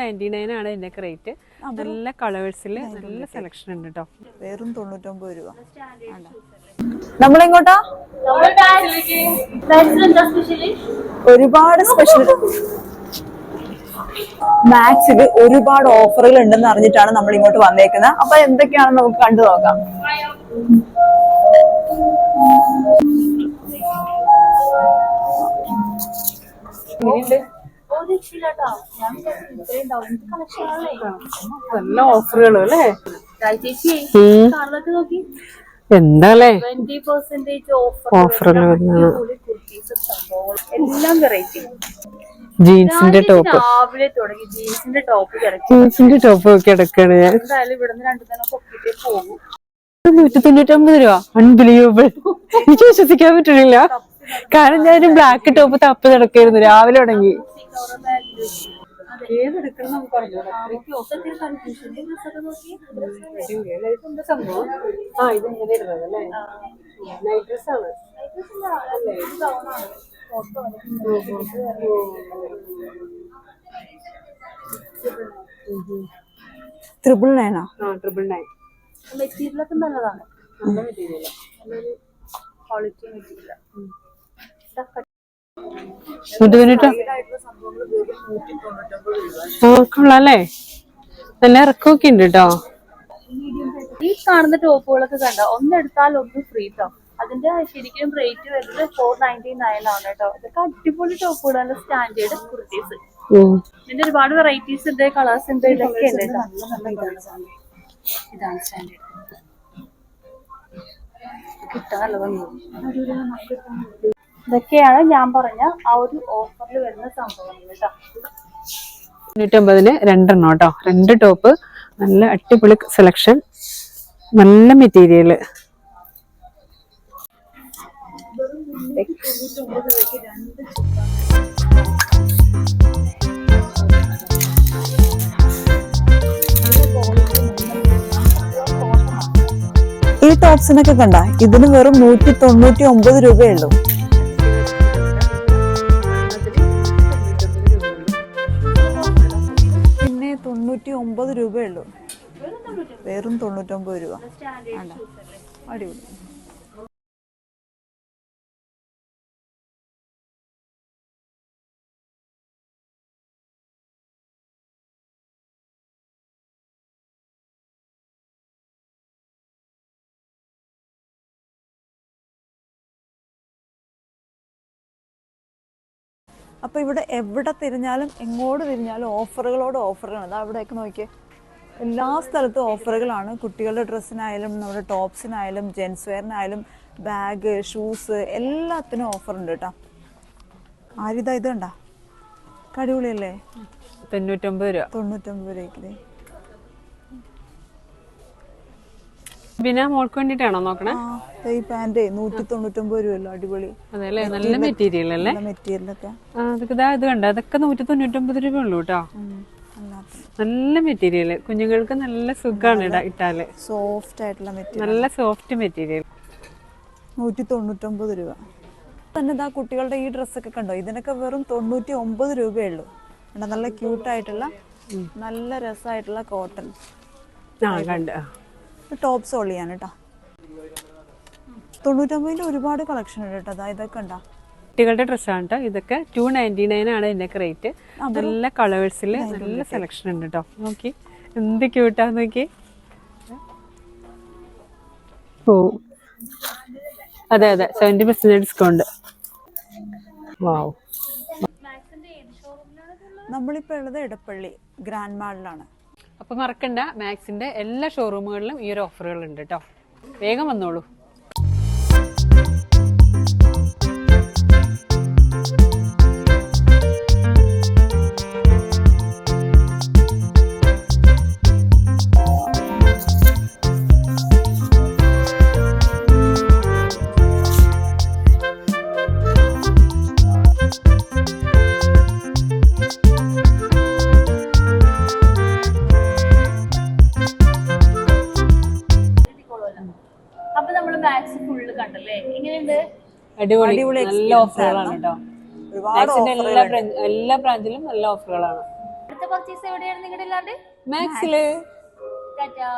Ninety nine ആണ് ഇതിന്റെ rate. നല്ല കളേഴ്സിൽ നല്ല സെലക്ഷൻ ഉണ്ട് കേട്ടോ വേറും തൊണ്ണൂറ്റൊമ്പത് രൂപ. നമ്മളെങ്ങോട്ടാ? ഒരുപാട് സ്പെഷ്യൽ മാക്സിൽ ഒരുപാട് ഓഫറുകൾ ഉണ്ടെന്ന് അറിഞ്ഞിട്ടാണ് നമ്മൾ ഇങ്ങോട്ട് വന്നേക്കുന്നത്. അപ്പൊ എന്തൊക്കെയാണെന്ന് നമുക്ക് കണ്ടു നോക്കാം. നല്ല ഓഫറുകളും അല്ലേ? എന്താല്ലേ ഓഫറുകൾ ജീൻസിന്റെ ടോപ്പ് രാവിലെ തുടങ്ങി. ജീൻസിന്റെ ടോപ്പ് ജീൻസിന്റെ ടോപ്പ് ഒക്കെ എടുക്കാണ് രണ്ടു തന്നെ പൊക്കിട്ടേ പോകും. നൂറ്റി തൊണ്ണൂറ്റൊമ്പത് രൂപ. അൺബിലീവബിൾ എനിക്ക് വിശ്വസിക്കാൻ പറ്റണില്ല കാരണം ഞാൻ ഒരു ബ്ലാക്ക് ടോപ്പ് തപ്പ് നടക്കായിരുന്നു രാവിലെ തുടങ്ങി? ആ, ഇത് ഇങ്ങനെ അല്ലേ? Night dress ആണ്. ത്രിപിൾ നയനാ ആ, triple nine. മെറ്റീരിയൽ ഒക്കെ നല്ലതാണ് നല്ല മെറ്റീരിയൽ. നല്ലൊരു ക്വാളിറ്റി മെറ്റീരിയൽ നൂറ്റി തൊണ്ണൂറ്റോ? ആ, കൊള്ളാല്ലേ നല്ല ഇറക്കമൊക്കെ ഉണ്ട് കേട്ടോ ഈ കാണുന്ന ടോപ്പുകളൊക്കെ കണ്ടോ ഒന്ന് എടുത്താൽ ഒന്ന് ഫ്രീ ട്ടോ അതിന്റെ ശരിക്കും റേറ്റ് വരുന്നത് ഫോർ നയന്റി നയൻ ആണ് കേട്ടോ ഇതൊക്കെ അടിപൊളി ടോപ്പുകളാണ് സ്റ്റാൻഡേർഡ് കുർത്തീസ്. ഇതിന്റെ ഒരുപാട് വെറൈറ്റീസ് ഉണ്ട് കളേഴ്സ് ഉണ്ട് ഇതൊക്കെ ഉണ്ട്. ഇതാണ് സ്റ്റാൻഡേർഡ് കിട്ടാൻ. ഇതൊക്കെയാണ് ഞാൻ പറഞ്ഞ ആ ഒരു ഓഫറിൽ വരുന്ന സംഭവങ്ങൾ കേട്ടോ. തൊണ്ണൂറ്റൊമ്പതിന് രണ്ടെണ്ണം കേട്ടോ. രണ്ട് ടോപ്പ് നല്ല അടിപൊളി സെലക്ഷൻ നല്ല മെറ്റീരിയൽ ഈ ടോപ്സിനൊക്കെ കണ്ട? ഇതിന് വെറും നൂറ്റി തൊണ്ണൂറ്റി ഒമ്പത് രൂപയേ ഒമ്പത് രൂപയേ ഉള്ളൂ. വെറും തൊണ്ണൂറ്റൊമ്പത് രൂപ. അടിപൊളി. അപ്പൊ ഇവിടെ എവിടെ തിരിഞ്ഞാലും എങ്ങോട്ട് തിരിഞ്ഞാലും ഓഫറുകളോട് ഓഫറുകളാണ്. അതാ അവിടെയൊക്കെ നോക്കിയേ. എല്ലാ സ്ഥലത്തും ഓഫറുകളാണ്. കുട്ടികളുടെ ഡ്രസ്സിനായാലും നമ്മുടെ ടോപ്സിനായാലും ജെൻസ് വെയറിനായാലും ബാഗ് ഷൂസ് എല്ലാത്തിനും ഓഫറുണ്ട് കേട്ടോ. ആരിതാ ഇത് കണ്ടാ? കടിപൊളിയല്ലേ? തൊണ്ണൂറ്റൊമ്പത് രൂപ. തൊണ്ണൂറ്റൊമ്പത് രൂപയ്ക്ക് പിന്നെ മോൾക്ക് വേണ്ടിട്ടാണോ നോക്കണേ ഈ പാന്റ് നൂറ്റി തൊണ്ണൂറ്റൊമ്പത് രൂപയല്ലോ അടിപൊളി. അതെ അല്ലേ നല്ല മെറ്റീരിയൽ. അല്ലേ? മെറ്റീരിയലൊക്കെ. അതൊക്കെ ഇത് കണ്ട? അതൊക്കെ നൂറ്റി തൊണ്ണൂറ്റൊമ്പത് രൂപ ഉള്ളൂ കേട്ടോ. നല്ല മെറ്റീരിയൽ കുഞ്ഞുങ്ങൾക്ക് നല്ല സുഖമാണ് ഇടാ ഇട്ടാൽ. സോഫ്റ്റ് ആയിട്ടുള്ള മെറ്റീരിയൽ. നല്ല സോഫ്റ്റ് മെറ്റീരിയൽ. നൂറ്റി തൊണ്ണൂറ്റൊമ്പത് രൂപ. തന്നെ ഇതാ കുട്ടികളുടെ ഈ ഡ്രസ്സൊക്കെ കണ്ടോ? ഇതിനൊക്കെ വെറും തൊണ്ണൂറ്റി ഒമ്പത് രൂപയേ ഉള്ളൂ. നല്ല ക്യൂട്ടായിട്ടുള്ള നല്ല രസമായിട്ടുള്ള കോട്ടൺ ആ കണ്ട്. ടോപ്സ് ഒളിയാണ് കേട്ടോ. തൊണ്ണൂറ്റൊമ്പതിന്റെ ഒരുപാട് കളക്ഷൻ ഉണ്ട് കേട്ടോ. അതാ ഇതൊക്കെ ഉണ്ടോ? കുട്ടികളുടെ ഡ്രസ്സാണ് കേട്ടോ. ഇതൊക്കെ ടു നയന്റി നയൻ ആണ് ഇതിന്റെ റേറ്റ് നല്ല കളേഴ്സിൽ നല്ല സെലക്ഷൻ ഉണ്ട് കേട്ടോ. നോക്കി. എന്ത് ക്യൂട്ടാ നോക്കി. ഓ. അതെ അതെ. സെവന്റി പെർസെന്റ് ഡിസ്കൗണ്ട് വാവ് നമ്മളിപ്പോൾ ഉള്ളത് ഇടപ്പള്ളി ഗ്രാൻഡ് മാളിലാണ് അപ്പൊ മറക്കണ്ട മാക്സിന്റെ എല്ലാ ഷോറൂമുകളിലും ഈ ഒരു ഓഫറുകൾ ഉണ്ട് കേട്ടോ വേഗം വന്നോളൂ. അടിപൊളി. നല്ല ഓഫറുകളാണ് കേട്ടോ. എല്ലാ ബ്രാഞ്ച് എല്ലാ ബ്രാഞ്ചിലും നല്ല ഓഫറുകളാണ് അടുത്ത പർച്ചേസ് എവിടെയാണ് നിങ്ങളുടെ മാക്സിൽ ടാറ്റാ